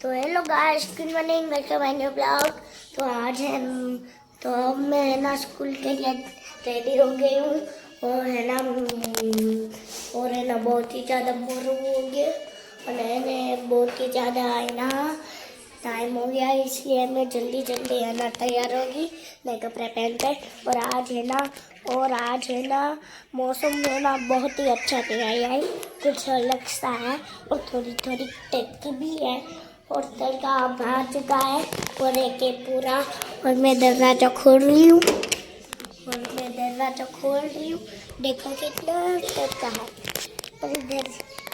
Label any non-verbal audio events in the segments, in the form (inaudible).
तो hello guys morning welcome my new blog. तो आज है तो अब मैं है ना स्कूल के लिए रेडी हो गई हूँ और है ना, और है ना बहुत ही ज़्यादा बोर हो गए और है ना, बहुत ही ज़्यादा है ना टाइम हो गया, इसलिए मैं जल्दी जल्दी है ना तैयार होगी नए कपड़े पहन कर। और आज है ना, और आज है ना, मौसम है ना बहुत ही अच्छा तैयार है। कुछ अलग सा है और थोड़ी थोड़ी टेक भी है। और तड़का बाहर चुका है और एक पूरा। और मैं दरवाज़ा खोल रही हूँ। और मैं दरवाज़ा खोल रही हूँ। देखो कितना तड़का है। और इधर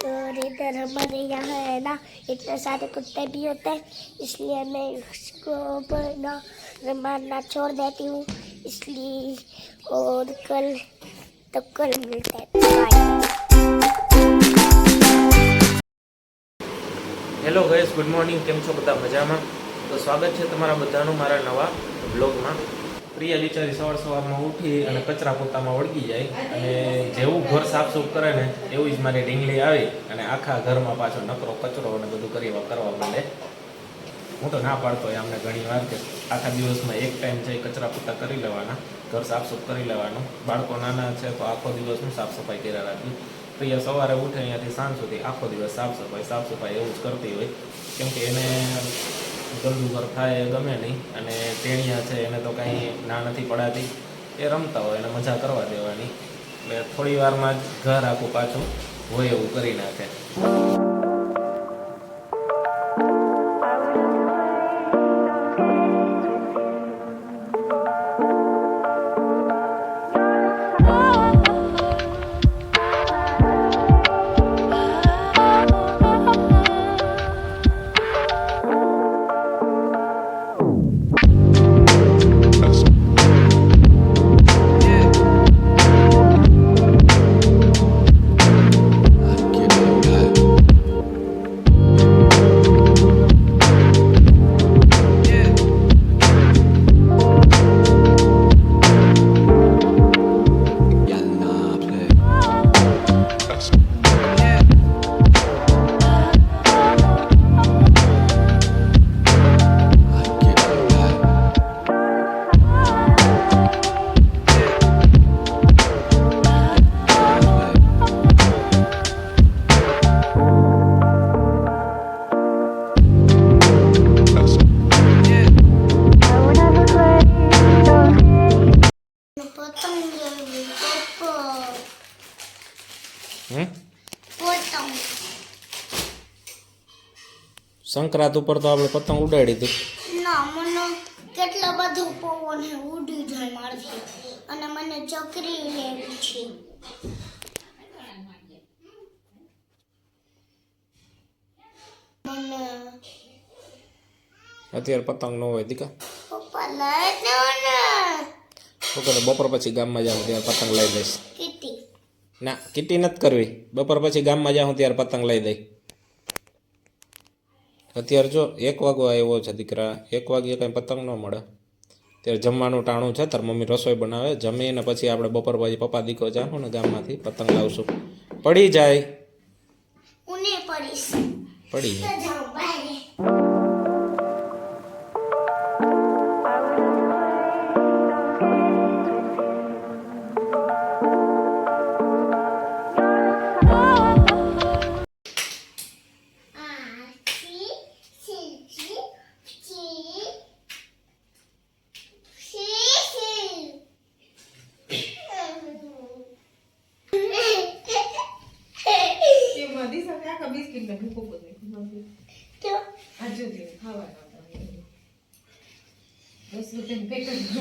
और इधर हमारे यहाँ है ना, इतने सारे कुत्ते भी होते हैं, इसलिए मैं उसको ना मारना छोड़ देती हूँ। इसलिए और कल तो कल मिलते हैं। હેલો ગઈસ ગુડ મોર્નિંગ કેમ છો બધા મજામાં? તો સ્વાગત છે તમારા બધાનું મારા નવા બ્લોગમાં પ્રિયા બિચારી સવાર સવારમાં ઉઠી અને કચરા પોતામાં વળગી જાય અને જેવું ઘર સાફ સૂફ કરે ને એવું જ મારી ઢીંગલી આવી અને આખા ઘરમાં પાછો નકરો કચરો અને બધું કરી કરવા માંડે. હું તો ના પાડતો હોય અમને ઘણી વાર કે આખા દિવસમાં એક ટાઈમ જઈ કચરા પોતા કરી લેવાના, ઘર સાફ સૂફ કરી લેવાનું. બાળકો નાના છે તો આખો દિવસ હું સાફ સફાઈ કર્યા પ્રિયા સવારે ઉઠે અહીંયાથી સાંજ સુધી આખો દિવસ સાફ સફાઈ સાફ સફાઈ એવું જ કરતી હોય. કેમ કે એને ગંદુ ઘર થાય ગમે નહીં. અને ટેણિયા છે, એને તો કાંઈ ના નથી પડાતી. એ રમતા હોય, એને મજા કરવા દેવાની. એટલે થોડી વારમાં જ ઘર આખું પાછું હોય એવું કરી નાખે. સંક્રાંત ઉપર તો આપણે પતંગ ઉડાડી હતી. ના મને કેટલા બધો પવન હે ઉડી જાય મારથી. અને મને ચકરી લેવી છે. અત્યારે પતંગ ન હોય દીકા. પપ્પા લઈ દો ને. બપોર પછી ગામમાં જાઉં ત્યારે પતંગ લઈ દઈશ કીટી. ના કીટી નથી કરવી. બપોર પછી ગામમાં જાઉં ત્યારે પતંગ લઈ દઈ. અત્યારે જો એક વાગો આવ્યો છે દીકરા એક વાગ્યે કંઈ પતંગ ન મળે. ત્યારે જમવાનું ટાણું છે તાર મમ્મી રસોઈ બનાવે જમીને પછી આપણે બપોર પછી પપ્પા દીકો જાઉં ને ગામમાંથી પતંગ લાવશું. પડી જાય. પડી જાય.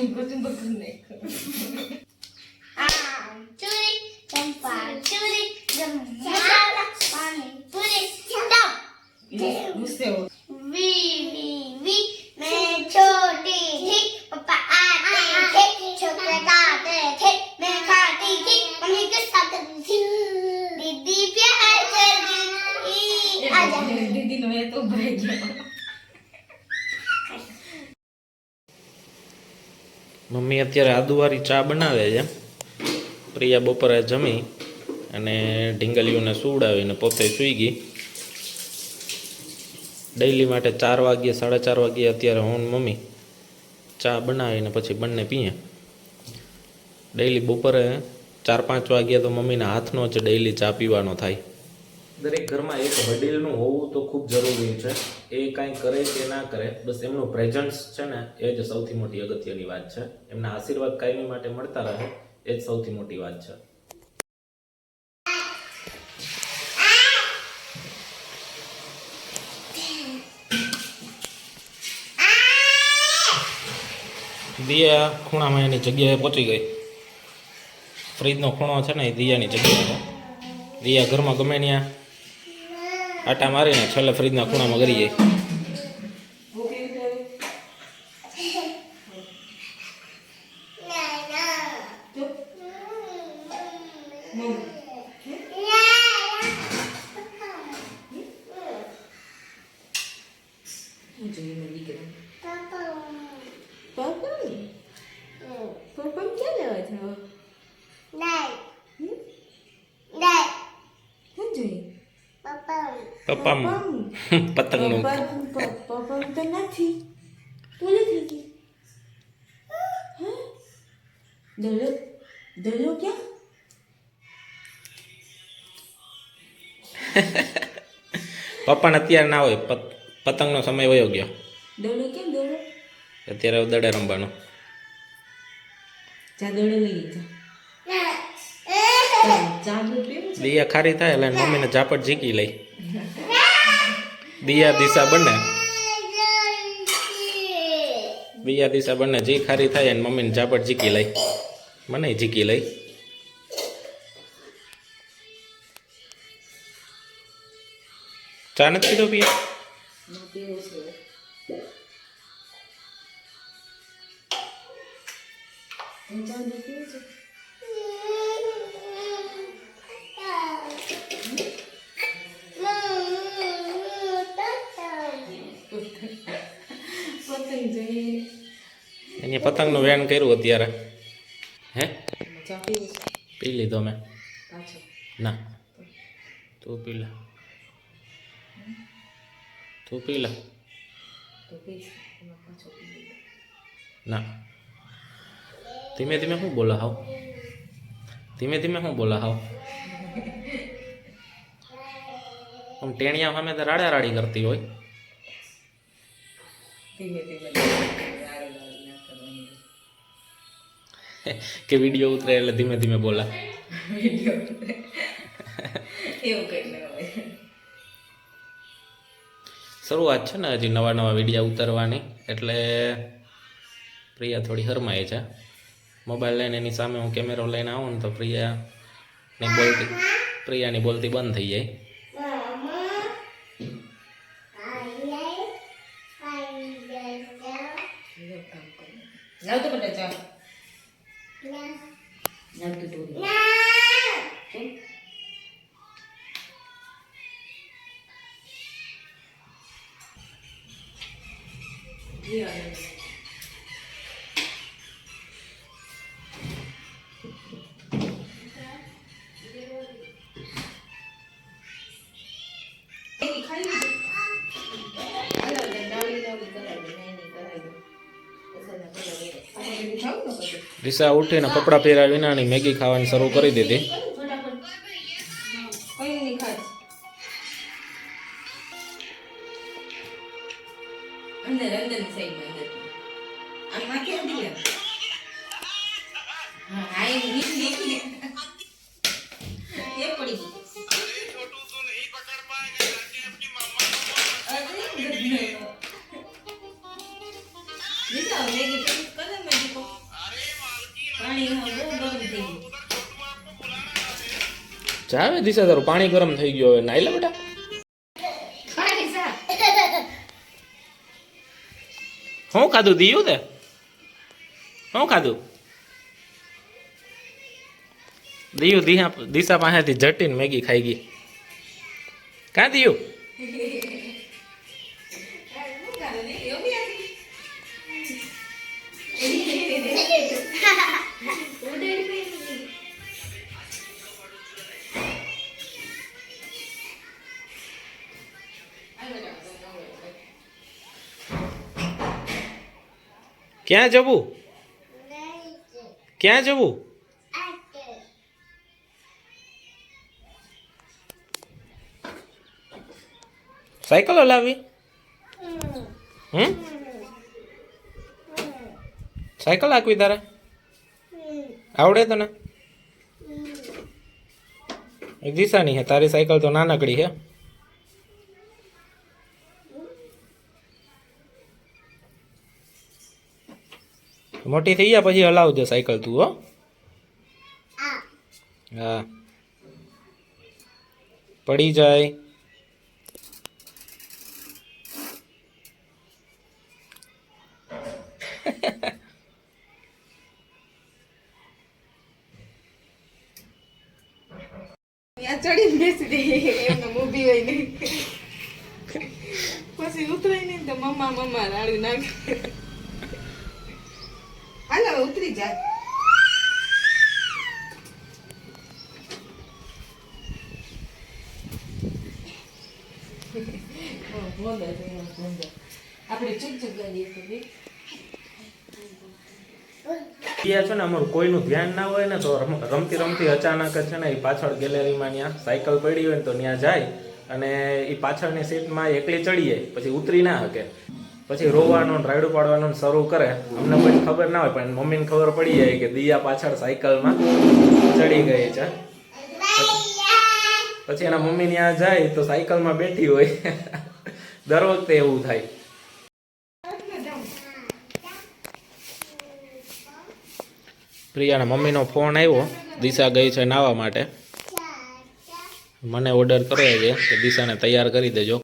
gözüm bakın ne. मुझसे हो वी वी वी मैं छोटी थी पापा आते थे छोटे खाते थे मैं खाती थी मम्मी के साथ थी दीदी प्यार कर दी आजा दीदी ने तो भाई મમ્મી અત્યારે આદુવારી ચા બનાવે છે. પ્રિયા બપોરે જમી અને ઢીંગલીઓને સુવડાવીને પોતે સૂઈ ગઈ. ડેઈલી માટે ચાર વાગ્યે, સાડા ચાર વાગ્યે અત્યારે હું મમ્મી ચા બનાવીને પછી બંને પીએ. ડેઈલી બપોરે ચાર પાંચ વાગ્યા તો મમ્મીના હાથનો જ ડેઈલી ચા પીવાનો થાય. દરેક ઘરમાં એક વડીલનું હોવું તો ખૂબ જરૂરી છે. એ કાંઈ કરે કે ના કરે, બસ એમનું પ્રેઝન્સ છે ને, એ જ સૌથી મોટી અગત્યની વાત છે. એમના આશીર્વાદ કાયમી માટે મળતા રહે, એ જ સૌથી મોટી વાત છે. દિયા ખૂણામાં એની જગ્યાએ પહોંચી ગઈ. ફ્રીજનો ખૂણો છે ને, એ દિયાની જગ્યાએ. દિયા ઘરમાં ગમે ત્યાં આટા મારીને છેલ્લે ફ્રીજના ખૂણામાં કરીએ હું જોઈએ મારી દીકરા પપ્પા પપ્પા ક્યાં લેવા છે હું જોઈએ પપ્પા પતંગનું પપ્પા તો નથી તું નથી ગઈ દલો દલો ક્યાં પપ્પાને અત્યારે ના હોય પત પતંગનો સમય વયો ગયો દોડો કેમ દોડો અત્યારે દડે રમવાનો ચા દોડો લઈ જા ચા દૂધ પીવું દિયા ખારી થાય એટલે મમ્મીને ઝાપટ જીકી લઈ દિયા દિશા બને. દિયા દિશા બને જી ખારી થાય અને મમ્મીને ઝાપટ જીકી લઈ. મને જીકી લઈ. ચા નથી પીધો પિયા? પતંગ જોઈએ એની પતંગનું વેન કર્યું અત્યારે. હે? પી લીધો મેં ના. તું પી લે. તું પી લે. ના. ધીમે ધીમે શું બોલા ધીમે ધીમે શું બોલા આમ ટેણિયા સામે તો રાડા રાડી કરતી હોય. કે વીડિયો ઉતરે એટલે ધીમે ધીમે બોલા. શરૂઆત છે ને હજી નવા નવા વિડીયા ઉતારવાની, એટલે પ્રિયા થોડી હરમાય છે. મોબાઈલ લઈને એની સામે હું કેમેરો લઈને આવું ને તો પ્રિયા ને બોલતી પ્રિયાની બોલતી બંધ થઈ જાય. દિશા ઉઠીને કપડાં પહેર્યા વિનાની મેગી ખાવાની શરૂ કરી દીધી. (laughs) મેગી જાવે દિશા તારું? પાણી ગરમ થઈ ગયું હવે. નાઈ લે બેટા. હું ખાધું? દીયું તે? શું ખાધું? દિયું દિશા પાસેથી જટીન મેગી ખાઈ ગઈ. કાં દિયું? ક્યાં જવું? ક્યાં જવું? સાયકલ હલાવી હમ? સાયકલ હાંકવી તારે? આવડે તને? દિશા દિશાની હે, તારી સાયકલ તો નાનકડી હે. મોટી થઈ ગયા પછી હલાવજો સાયકલ તું હો. હા. પડી જાય. ત્યાં ચડીને બેસી જઈએ એમને ઊભી હોય નહીં. પછી ઉતરાય નહીં તો મમ્મા મમ્મા રાડી નાખે. હાલ હવે ઉતરી જાય આપણે ચૂપ ચૂપ કરીએ ત્યાં છે ને અમારું કોઈનું ધ્યાન ના હોય ને તો રમતી રમતી અચાનક જ છે ને એ પાછળ ગેલેરીમાં ત્યાં સાયકલ પડી હોય ને તો ત્યાં જાય અને એ પાછળની સીટમાં એકલી ચડી જાય પછી ઉતરી ના શકે. પછી રોવાનું રાયડું પાડવાનું શરૂ કરે. અમને કોઈ ખબર ના હોય, પણ મમ્મીને ખબર પડી જાય કે દિયા પાછળ સાયકલમાં ચડી ગઈ છે. પછી એના મમ્મી ત્યાં જાય તો સાયકલમાં બેઠી હોય. દર વખતે એવું થાય. પ્રિયાના મમ્મીનો ફોન આવ્યો, દિશા ગઈ છે નાવા માટે. મને ઓર્ડર કર્યો છે કે દિશાને તૈયાર કરી દેજો.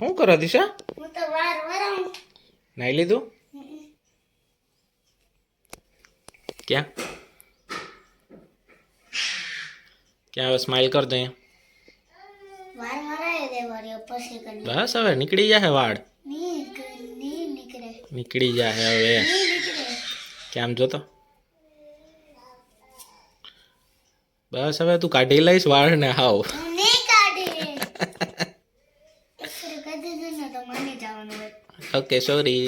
શું કરો દિશા? હું તો વાર વરાઉં નાઈ લીધું? ક્યાં? ક્યાં હવે સ્માઇલ કર દે વાર વરાય દેવાળીઓ પછી કરી બસ હવે નીકળી જાય વાળ. નીકળે નીકળી. જાય હવે. કેમ જો કેમ જોતો? બસ હવે તું કાઢી લઈશ વાળ ને હાવ હું નહીં કાઢી એકસરે કહી દીધું ને તો મને જવાનું ઓકે સોરી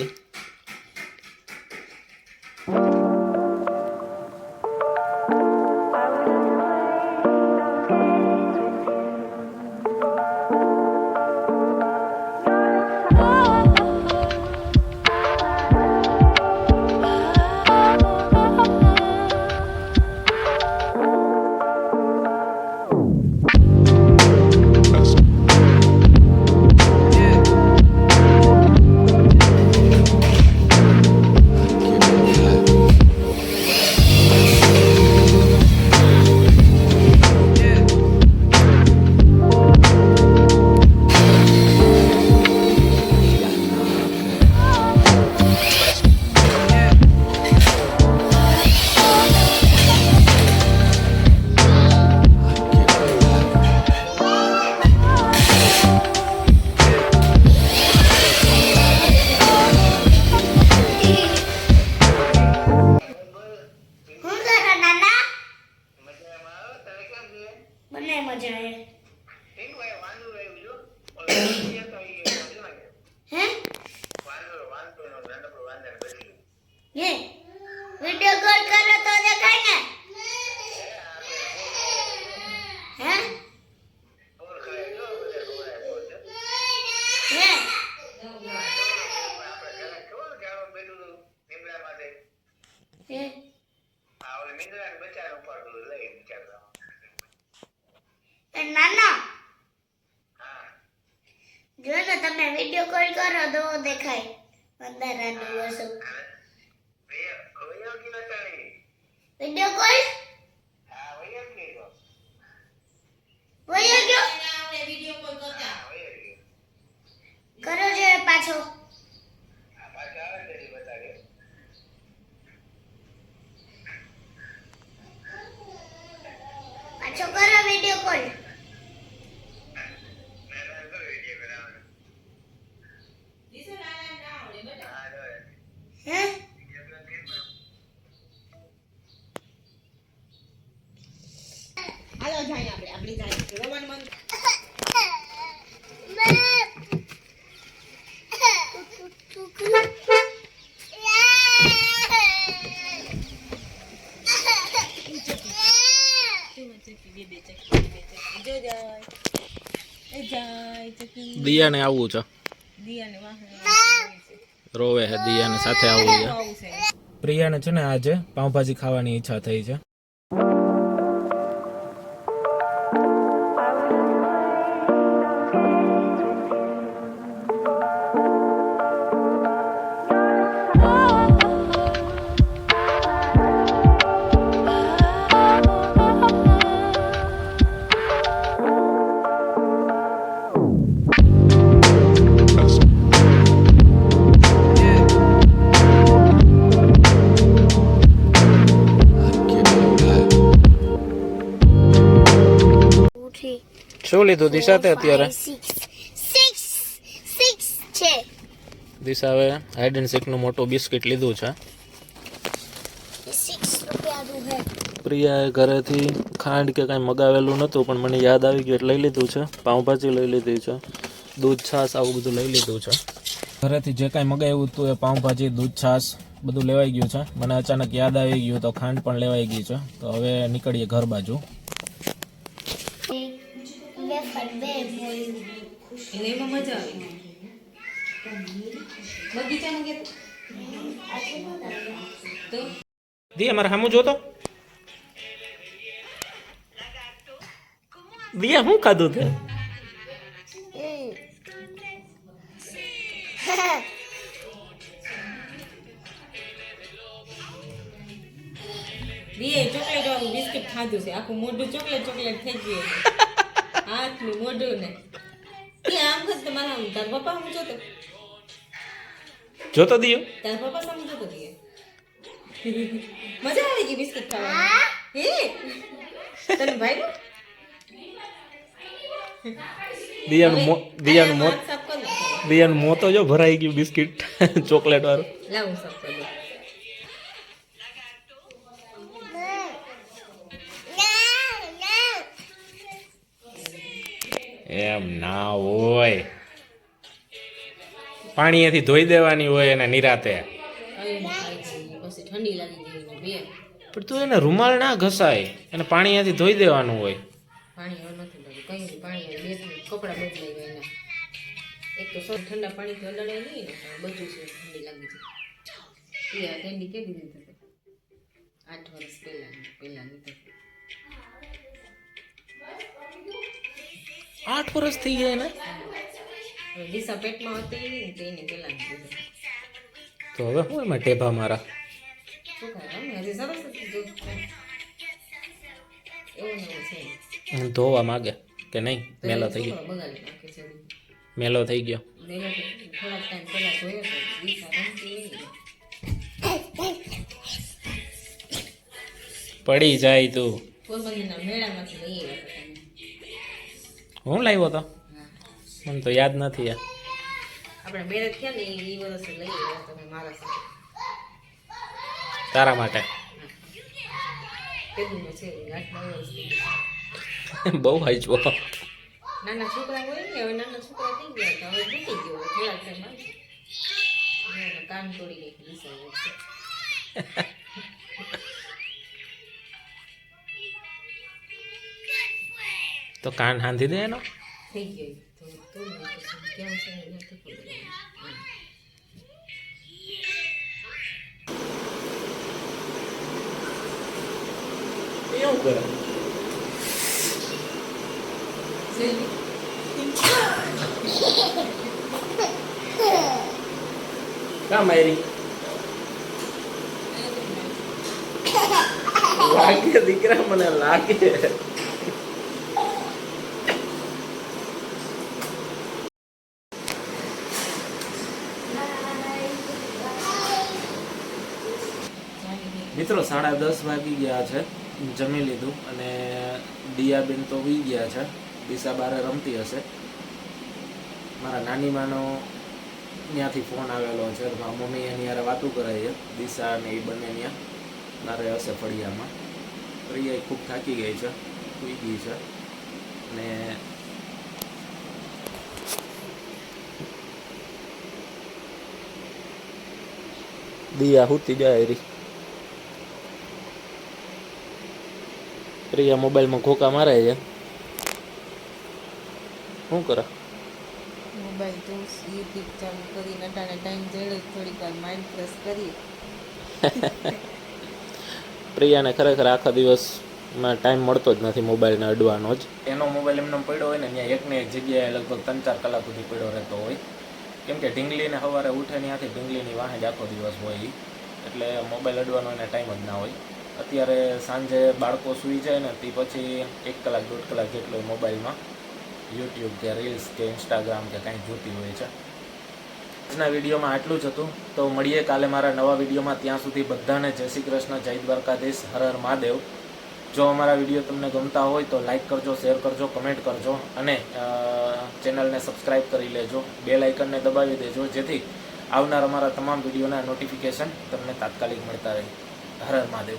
દિયાને આવવું છે. દિયાને રોવે છે, દિયાને સાથે આવવું છે આવું છે. પ્રિયાને છે ને આજે પાઉંભાજી ખાવાની ઈચ્છા થઈ છે. શું લીધું? દિશા તે અત્યારે? દિશા હવે હાઈડ એન્ડ સીકનું મોટું બિસ્કિટ લીધું છે. પ્રિયાએ ઘરેથી ખાંડ કે કાંઈ મગાવેલું નહોતું પણ મને યાદ આવી ગયું એટલે લઈ લીધું છે. પાઉંભાજી લઈ લીધી છે. દૂધ છાશ આવું બધું લઈ લીધું છે. ઘરેથી જે કાંઈ મગાવ્યું હતું એ પાઉંભાજી દૂધ છાશ બધું લેવાઈ ગયું છે. મને અચાનક યાદ આવી ગયું તો ખાંડ પણ લેવાઈ ગઈ છે. તો હવે નીકળીએ ઘર બાજુ. બે એને એમાં મજા આવી બગીચામાં ગયા તો દિયા, મારે સામું જોતો? દિયા શું ખાધું તે? દિયે ચોકલેટ વાળું બિસ્કિટ ખાધું છે. આખું મોઢું ચોકલેટ ચોકલેટ થઈ ગયું હાથનું મોઢું ને. આમ ખત તમારા આમ તાર પપ્પા હું જોતો. જોતો દિયો? તાર પપ્પા સામે જોતો દિયો. મજા આવી ગઈ બિસ્કિટ ખાવાની. હે? તને ભાઈ દિયાનું મો દિયાનું મોત. દિયાનું મોતો જો ભરાઈ ગયું બિસ્કિટ ચોકલેટ વાળું. લાવું સાફ કરી એમ ના હોય. પાણીએથી ધોઈ દેવાની હોય એને નિરાતે. પણ તું એને રૂમાલ ના ઘસાય એને પાણીએથી ધોઈ દેવાનું હોય. પાણી પાણી એક તો ઠંડા અડાડે નહીં કેવી આઠ વર્ષ પહેલા, પહેલાની આઠ વર્ષ થઈ ગયા એને દિશા પેટમાં હતી ને તો એને પહેલા તો હવે હું એમાં ટેભા મારા? ધોવા માગે કે નહીં? મેલો થઈ ગયો. મેલો થઈ ગયો. પડી જાય તું. પોરબંદરના મેળામાંથી લઈ હું લાવ્યો તો? મને તો યાદ નથી યાર. આપણે મેરેજ થયા ને એ વર્ષે લઈ આવ્યા તમે મારા સાથે. તારા માટે? બહુ હાચવો. નાના છોકરા હોય ને હવે નાના છોકરા થઈ ગયા હવે તૂટી ગયો થોડા ટાઈમ આવે કાન તોડી નાખી તો કાન હાંધી દે એનો. એવું કરે? કા મારી. લાગે દીકરા મને લાગે. મિત્રો સાડા દસ વાગી ગયા છે. જમી લીધું અને દિયાબેન તો વી ગયા છે. દિશા બારે રમતી હશે. મારા નાની માનો ત્યાંથી ફોન આવેલો છે. મારા મમ્મી એની યારે વાતું કરે છે. દિશા અને એ બંને ત્યાં મારે હશે ફળિયામાં. પ્રિયા ખૂબ થાકી ગઈ છે. સૂઈ ગઈ છે. અને દિયા હુતી જાય રહી પ્રિયા મોબાઈલમાં ખોકા મારે છે. શું કરે? મોબાઈલ તો યુટ્યુબ ચાલુ કરીને અટાણે ટાઈમ જડે થોડીક વાર માઇન્ડ ફ્રેશ કરીએ. (laughs) પ્રિયાને ખરેખર આખા દિવસમાં ટાઈમ મળતો જ નથી મોબાઈલને અડવાનો જ. એનો મોબાઈલ એમનો પડ્યો હોય ને ત્યાં એકને એક જગ્યાએ લગભગ ત્રણ ચાર કલાક સુધી પડ્યો રહેતો હોય. કેમ કે ઢીંગલીને સવારે ઉઠે ત્યાંથી ઢીંગલીની વાહે જ આખો દિવસ હોય એટલે મોબાઈલ અડવાનો એને ટાઈમ જ ના હોય. અત્યારે સાંજે બાળકો સૂઈ જાય ને તે પછી એક કલાક, દોઢ કલાક જેટલો મોબાઈલમાં યુટ્યુબ કે રીલ્સ કે ઇન્સ્ટાગ્રામ કે કાંઈ જોતી હોય છે. આજના વિડીયોમાં આટલું જ હતું. તો મળીએ કાલે મારા નવા વિડીયોમાં. ત્યાં સુધી બધાને જય શ્રી કૃષ્ણ, જય દ્વારકાધીશ, હર હર મહાદેવ. જો અમારા વીડિયો તમને ગમતા હોય તો લાઈક કરજો, શેર કરજો, કમેન્ટ કરજો અને ચેનલને સબસ્ક્રાઈબ કરી લેજો. બેલ આઇકનને દબાવી દેજો, જેથી આવનાર અમારા તમામ વિડીયોના નોટિફિકેશન તમને તાત્કાલિક મળતા રહે. હર હર મહાદેવ.